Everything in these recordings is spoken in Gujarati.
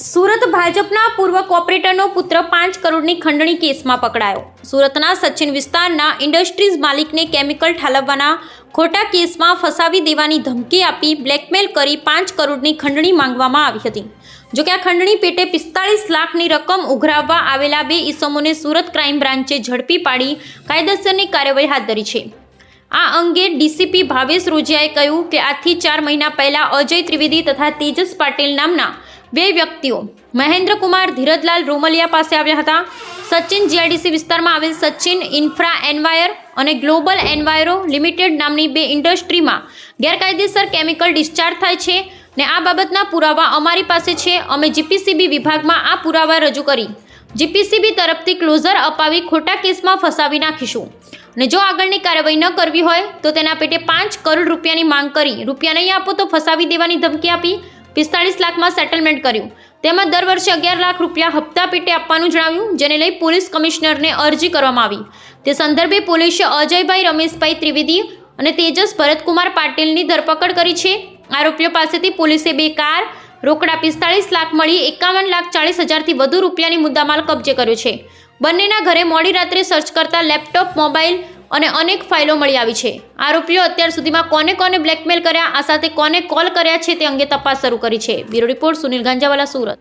સુરત ભાજપના પૂર્વ કોર્પોરેટરનો પુત્ર પાંચ કરોડની ખંડણી કેસમાં પકડાયો. સુરતના સચિન વિસ્તારના ઇન્ડસ્ટ્રીઝ માલિકને કેમિકલ ઠાલવવાના ખોટા કેસમાં ફસાવી દેવાની ધમકી આપી બ્લેકમેલ કરી પાંચ કરોડની ખંડણી માંગવામાં આવી હતી. જોકે આ ખંડણી પેટે પિસ્તાળીસ લાખની રકમ ઉઘરાવવા આવેલા બે ઇસમોને સુરત ક્રાઇમ બ્રાન્ચે ઝડપી પાડી કાયદેસરની કાર્યવાહી હાથ ધરી છે. આ અંગે ડીસીપી ભાવેશ રોજિયાએ કહ્યું કે આજથી ચાર મહિના પહેલા અજય ત્રિવેદી તથા તેજસ પાટીલ નામના બે વ્યક્તિઓ મહેન્દ્રકુમાર ધીરજલાલ રોમલિયા પાસે આવ્યા હતા. સચિન જીઆઈડીસી વિસ્તારમાં આવેલ સચિન ઇન્ફ્રા એન્વાયર અને ગ્લોબલ એન્વાયરો લિમિટેડ નામની બે ઇન્ડસ્ટ્રીમાં ગેરકાયદેસર કેમિકલ ડિસ્ચાર્જ થાય છે ને આ બાબતના પુરાવા અમારી પાસે છે. અમે જીપીસીબી વિભાગમાં આ પુરાવા રજૂ કરી. જીપીસીબી તરફથી ક્લોઝર અપાવી ખોટા કેસમાં ફસાવી નાખીશું. અને જો આગળની કાર્યવાહી ન કરવી હોય તો તેના પેટે પાંચ કરોડ રૂપિયાની માંગ કરી રૂપિયા નહીં આપો તો ફસાવી દેવાની ધમકી આપી. પિસ્તાળીસ લાખમાં સેટલમેન્ટ કર્યું. તેમજ દર વર્ષે અગિયાર લાખ રૂપિયા હપ્તા પેટે આપવાનું જણાવ્યું, જેને લઈ પોલીસ કમિશનરને અરજી કરવામાં આવી. તે સંદર્ભે પોલીસે અજયભાઈ રમેશભાઈ ત્રિવેદી અને તેજસ ભરતકુમાર પાટીલની ધરપકડ કરી છે. આરોપીઓ પાસેથી પોલીસે બે કાર, રોકડા પિસ્તાળીસ લાખ મળી એકાવન લાખ ચાળીસ હજારથી વધુ રૂપિયાની મુદ્દામાલ કબજે કર્યો છે. બંનેના ઘરે મોડી રાત્રે સર્ચ કરતા લેપટોપ, મોબાઈલ અને અનેક ફાઇલો મળી આવી છે. આરોપીઓ અત્યાર સુધીમાં કોને કોને બ્લેકમેલ કર્યા, આ સાથે કોને કોલ કર્યા છે તે અંગે તપાસ શરૂ કરી છે. Bureau report, Sunil Ganjawala, Surat.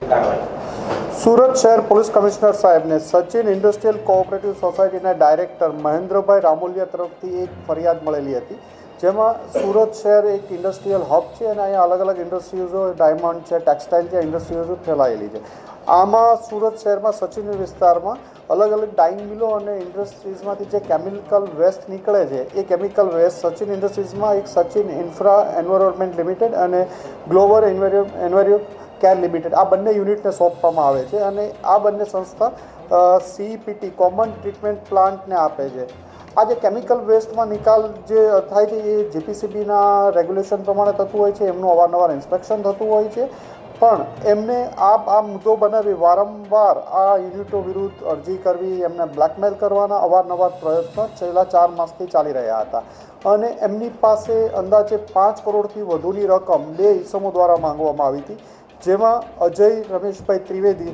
Surat શહેર પોલીસ કમિશનર સાહેબને સચિન ઇન્ડસ્ટ્રીયલ કોઓપરેટિવ સોસાયટીના ડાયરેક્ટર મહેન્દ્રભાઈ રામોલિયા તરફથી એક ફરિયાદ મળેલી હતી. જેમાં સુરત શહેર એક ઇન્ડસ્ટ્રીયલ હબ છે અને અહીંયા અલગ અલગ ઇન્ડસ્ટ્રીઝો ડાયમંડ છે ટેક્સટાઇલ છે ઇન્ડસ્ટ્રીઝો ફેલાયેલી છે. આમાં સુરત શહેરમાં સચિન વિસ્તારમાં અલગ અલગ ડાઇંગ મિલો અને ઇન્ડસ્ટ્રીઝમાંથી જે કેમિકલ વેસ્ટ નીકળે છે, એ કેમિકલ વેસ્ટ સચિન ઇન્ડસ્ટ્રીઝમાં એક સચિન ઇન્ફ્રા એન્વાયરમેન્ટ લિમિટેડ અને global enviro enviro care limited આ બંને યુનિટને સોંપવામાં આવે છે અને આ બંને સંસ્થા સીઈપીટી કોમન ટ્રીટમેન્ટ પ્લાન્ટને આપે છે. આ જે કેમિકલ વેસ્ટમાં નિકાલ જે થાય છે, એ જીપીસીબીના રેગ્યુલેશન પ્રમાણે થતું હોય છે, એમનું અવારનવાર ઇન્સ્પેક્શન થતું હોય છે. પણ એમને આ આ મુદ્દો બનાવી વારંવાર આ યુનિટો વિરુદ્ધ અરજી કરવી, એમને બ્લેકમેલ કરવાના અવારનવાર પ્રયત્નો છેલ્લા ચાર માસથી ચાલી રહ્યા હતા. અને એમની પાસે અંદાજે પાંચ કરોડથી વધુની રકમ બે ઇસમો દ્વારા માંગવામાં આવી હતી, જેમાં અજય રમેશભાઈ ત્રિવેદી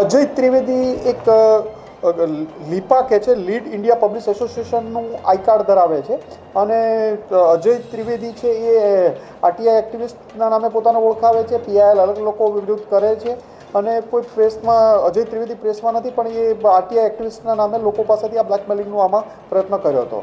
અજય ત્રિવેદી એક લીપા કે છે, લીડ ઇન્ડિયા પબ્લિક એસોસિએશનનું આઈ કાર્ડ ધરાવે છે. અને અજય ત્રિવેદી છે એ આરટીઆઈ એક્ટિવિસ્ટના નામે પોતાને ઓળખાવે છે, પીઆઈએલ અલગ લોકો વિરુદ્ધ કરે છે. અને કોઈ પ્રેસમાં, અજય ત્રિવેદી પ્રેસમાં નથી, પણ એ આરટીઆઈ એક્ટિવિસ્ટના નામે લોકો પાસેથી આ બ્લેકમેલિંગનો આમાં પ્રયત્ન કર્યો હતો.